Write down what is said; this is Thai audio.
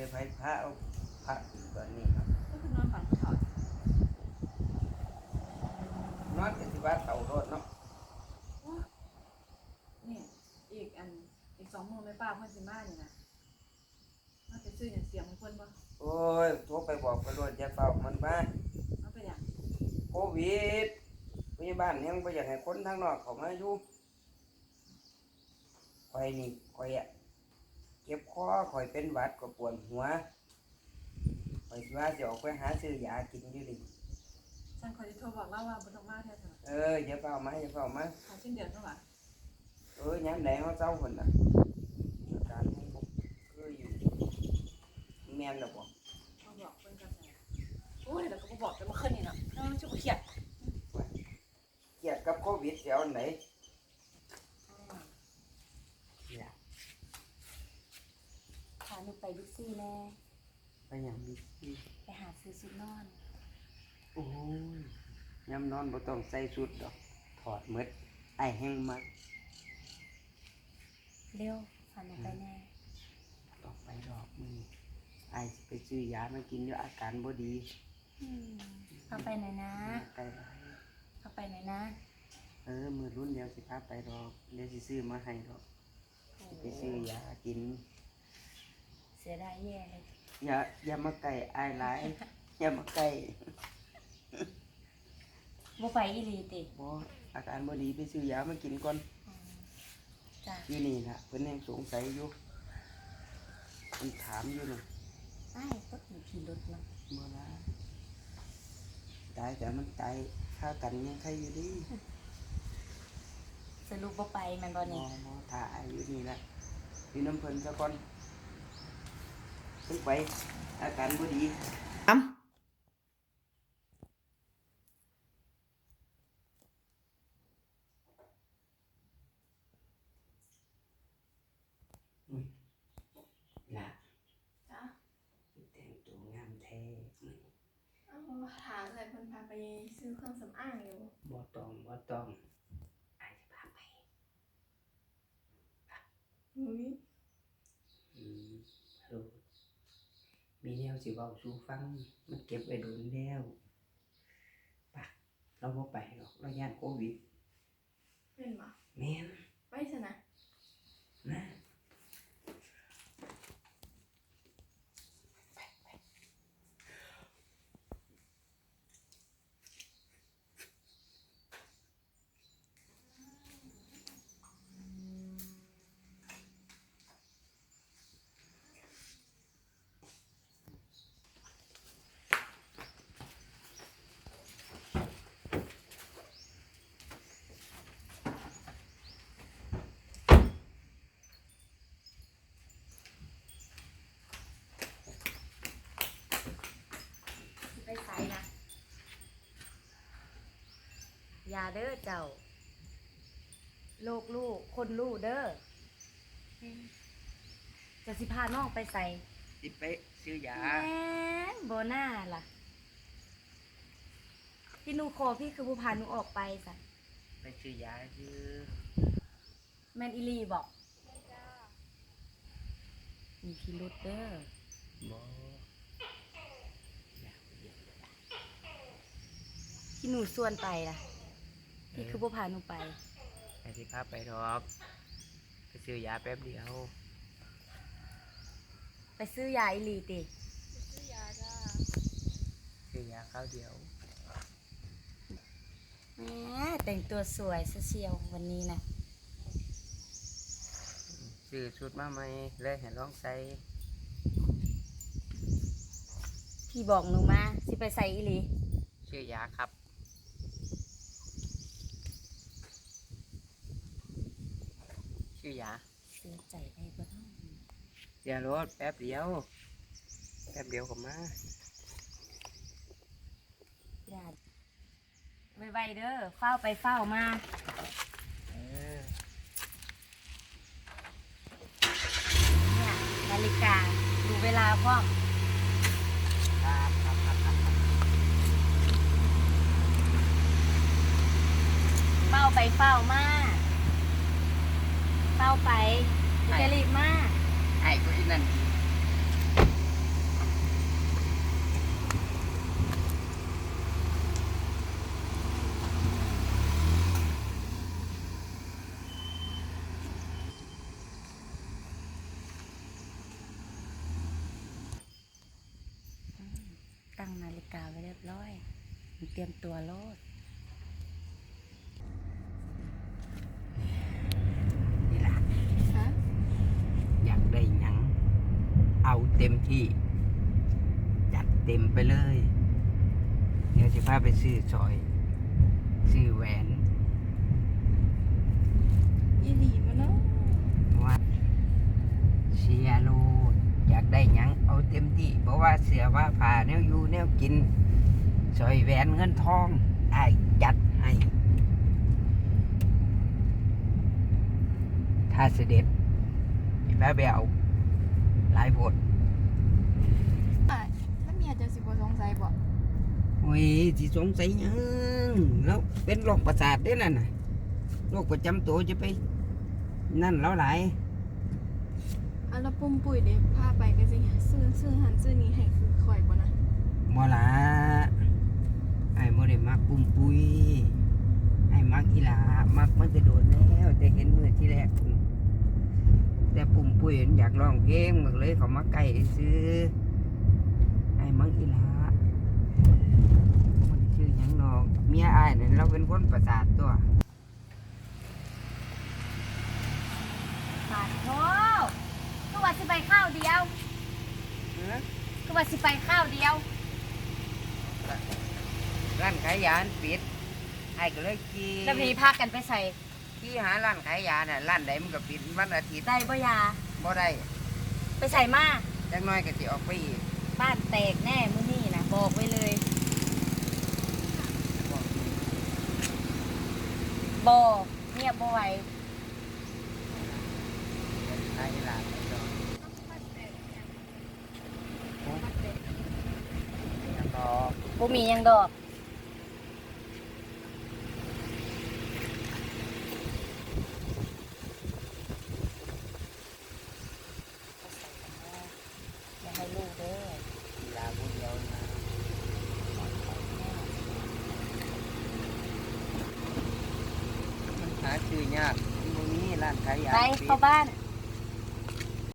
เลยไปพระเอาพระตอนนี้ครับก็คือนอนฝันผู้เฒ่านอนกันที่ว่าเต่ารถเนาะนี่อีกอันอีกสองโมงไม่ป้าเพื่อนสิมานี่นะมาไปซื้ออย่างเสียงของเพื่อนบ่โอ้ยโทรไปบอกไปรถจะเฝ้ามันมาเอาไปอย่างโควิดพยาบาลยังไม่อยากให้คนทางนอกเขามาอยู่คอยนี่คอยอะ เก็บคอคอยเป็นหวัดก็ปวดหัวคอยสิว่าจะออกไปหาซื้อยากินอยู่ดิฉันคอยจะโทรบอกเล่าว่าบ่ต้องมาแท้ๆเอออย่าเฝ้ามาอย่าเฝ้ามาขอสิ้นเดือนเท่าไหร่เออย้ำแดงเขาเจ้าคนน่ะอาการของผมคืออยู่แม่นหรอบ่เขาบอกเพื่อนกันนะโอ้ยแล้วก็บ่บอกแต่เมื่อคืนนี่เนาะเออชุบเครียดเกลียดกับโควิดเสียวอันไหน พาหนูไป บิ๊กซีแน่ไปอย่างนี้ไปหาซื้อชุดนอน โอ้ยย้ำนอนบ่ต้องใส่ชุดดอก ถอดหมดไอ้แห้งมากเร็วพาหนูไปแน่ต้องไปดอกมือไอ้สิไปซื้อยามากินอยู่อาการบ่ดีอืมพาไปหน่อยนะไกลไปพาไปหน่อยนะเออ มือรุ่นเดียวสิพาไปดอกเดี๋ยวสิซื้อมาให้ดอกสิไปซื้อยากิน เสียดายแย่เลยอย่าอย่ามาไก่ไอ้ายหลาย อย่ามาไก่บ่ไปอีหลีติบ่อาการบ่ดีไปซื้อยามากินก่อนอืมจ้ะที่นี่ล่ะเพิ่นยังสงสัยอยู่เพิ่นถามอยู่น่ะไอ้ายก็ถือผีรถเนาะบ่ล่ะตายแต่มันตายฆ่ากันยังใครอยู่ดีสรุปบ่ไปแมันบ่บ่นี่บ่ถ่าอายอยู่นี่ล่ะอยู่น้ำเพิ่นซะก่อน เพิ่นไป อาการบ่ดีอ้ำอุ้ยล่ะจ้ะแต่งตัวงามแท้มื้อนี้เอาถามเลยเพิ่นพาไปซื้อเครื่องสำอางอยู่บ่ต้องบ่ต้องอายสิพาไปอุ้ย อืมฮัลโหลมีแนว สิเว้าสู่ฟัง มันเก็บไว้โดนแล้วปะเราบ่ไปหรอกเราย่านโควิดเป็นบ่แม่นไปซะนะนะ ย่าเด้อเจ้าโลกลูกคนลูกเด้ออจะสิพาน้องไปใส่สิไปซื้อยาแม่นโบน่าล่ะ พี่หนูโคพี่คือผู้พาหนูออกไปสัไปซื้อยาซื้อแมนอีลีบอกมีพิรุดเด้อบ่พี่หนูส่วนไปล่ะ พี่คือผู้พาหนูไปไอ้สิพาไปดอกไปซื้อยาแป๊บเดียว ไปซื้อยาอีลีติซื้อยาจ้าซื้อยาคราวเดียวแหมแต่งตัวสวยซะเชียววันนี้นะซื้อชุดมาใหม่เลยให้ลองใส่พี่บอกหนูมาสิไปใส่อีหลีซื้อยาครับ ซื้อยาเสียใจได้บ่ต้องอย่ารถแป๊บเดียว แป๊บเดียวก็มาอย่าไวๆเด้อเฝ้าไปเฝ้ามาเออเนี่ยนาฬิกาดูเวลาพร้อมครับครับครับครับเฝ้าไปเฝ้ามา เต้าไปกูจะรีบมากไอ้กูอีนั่นตั้งนาฬิกาไว้เรียบร้อย เตรียมตัวโลด เอาเต็มที่ จัดเต็มไปเลย เดี๋ยวจะพาไปซื้อซอย ซื้อแหวนอีหลีมาเนาะว่าเสียโลดอยากได้หยังเอาเต็มที่เพราะว่าเสือว่าผ่าแนวอยู่แนวกินซอยแหวนเงินทองได้จัดให้ถ้าเสด็จแม่ไปเอาหลายโพด อะแล้วเมียจะสิบ่สงสัยบ่ โอ้ยสิสงสัยหยังแล้วเป็นโรคประสาทเด้นั่นน่ะโรคประจำตัวจะไป นั่นแล้วหลายอันแล้วปุ่มปุ๋ยเด้พาไปก็สิซื้อซื้อหันซื้อนี้ให้คือข่อยบ่นะบ่ละไอ้บ่ได้มักปุ้มปุยไอ้มักอีหลามักมันจะโดนแล้วแต่เห็นมือที่แรกพุ่นแต่ปุ้มปุยมันอยากร้องเพลงมันเลยเขามาใกล้ซื้อไอ้มักอีหลามันชื่อหยัง นอก เมียอ้ายนั่นเราเป็นคนประสาทตัวปาดโธ่คือว่าสิไปข้าวเดียวคือว่าสิไปข้าวเดียว ร้านขายยาอันปิดไอ้ก็เลยขี่แล้วนี้พากันไปใส่ขี่หาร้านขายยาน่ะร้านใดมันก็ปิดวันอาทิตย์ได้บ่ยา บ่ได้ไปใส่มาจักหน้อยก็สิออกไปอีกบ้านแตกแน่มื้อนี้นะบอกไว้เลย บอกเงียบบ่ไหวขายร้านไปดอกยังดอกบ่มีหยังดอก อย่าให้ลูกเด้อ กีฬาผู้เดียวนะมันหาซื้อยากที่บ่มีร้านขายยา ไปเข้าบ้าน